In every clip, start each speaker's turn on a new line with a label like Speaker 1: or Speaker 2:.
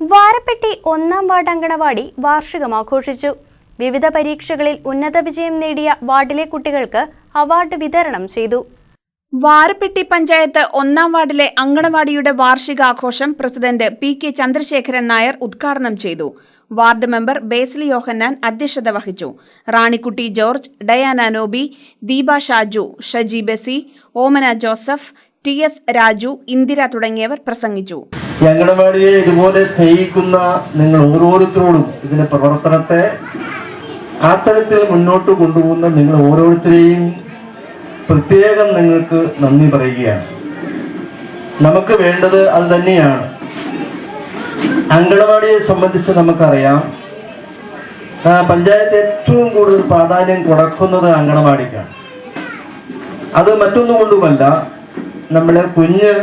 Speaker 1: വാരപ്പെട്ടി ഒന്നാം വാർഡ് അങ്കണവാടി വാർഷികം ആഘോഷിച്ചു. വിവിധ പരീക്ഷകളിൽ ഉന്നത വിജയം നേടിയ വാർഡിലെ കുട്ടികൾക്ക് അവാർഡ് വിതരണം ചെയ്തു.
Speaker 2: വാരപ്പെട്ടി പഞ്ചായത്ത് ഒന്നാം വാർഡിലെ അങ്കണവാടിയുടെ വാർഷികാഘോഷം president P K Chandrasekharan Nair ഉദ്ഘാടനം ചെയ്തു. വാർഡ് മെമ്പർ ബേസ്ലി യോഹന്നാൻ അധ്യക്ഷത വഹിച്ചു. Ranikutty George Diana Nobi Deepa Shaju Shaji Basi Omana Joseph T S Raju Indira തുടങ്ങിയവർ പ്രസംഗിച്ചു.
Speaker 3: അംഗനവാടിയെ ഇതുപോലെ സ്നേഹിക്കുന്ന നിങ്ങൾ ഓരോരുത്തരോടും ഇതിന്റെ പ്രവർത്തനത്തെ ആ തരത്തിൽ മുന്നോട്ട് കൊണ്ടുപോകുന്ന നിങ്ങൾ ഓരോരുത്തരെയും പ്രത്യേകം നിങ്ങൾക്ക് നന്ദി പറയുകയാണ്. നമുക്ക് വേണ്ടത് അത് തന്നെയാണ്. അങ്കണവാടിയെ സംബന്ധിച്ച് നമുക്കറിയാം. പഞ്ചായത്ത് ഏറ്റവും കൂടുതൽ പ്രാധാന്യം കൊടുക്കുന്നത് അങ്കണവാടിക്കാണ്. അത് മറ്റൊന്നുകൊണ്ടുമല്ല നമ്മളെ കുഞ്ഞ്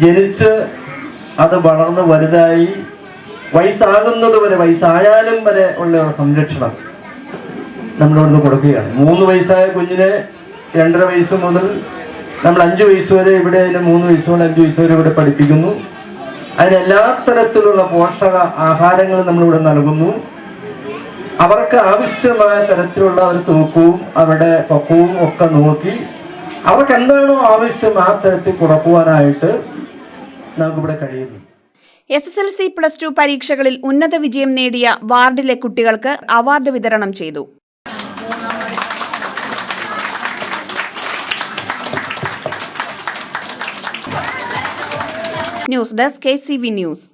Speaker 3: ജനിച്ച് അത് വളർന്ന് വലുതായി വയസ്സാകുന്നത് വരെ വയസ്സായാലും വരെ ഉള്ള സംരക്ഷണം നമ്മളിവിടുന്ന് കൊടുക്കുകയാണ്. മൂന്ന് വയസ്സായ കുഞ്ഞിനെ രണ്ടര വയസ്സ് മുതൽ നമ്മൾ അഞ്ച് വയസ്സ് വരെ ഇവിടെ മൂന്ന് വയസ്സ് മുതൽ അഞ്ച് വയസ്സ് വരെ ഇവിടെ പഠിപ്പിക്കുന്നു. അതിന് എല്ലാ തരത്തിലുള്ള പോഷക ആഹാരങ്ങൾ നമ്മളിവിടെ നൽകുന്നു. അവർക്ക് ആവശ്യമായ തരത്തിലുള്ള ഒരു തൂക്കവും അവരുടെ പൊക്കവും ഒക്കെ നോക്കി അവർക്ക് എന്താണോ ആവശ്യം ആ തരത്തിൽ കൊടുക്കുവാനായിട്ട് നമുക്കിവിടെ കഴിയുന്നു.
Speaker 2: S S L C plus two പരീക്ഷകളിൽ ഉന്നത വിജയം നേടിയ വാർഡിലെ കുട്ടികൾക്ക് അവാർഡ് വിതരണം ചെയ്തു. News desk K C V news.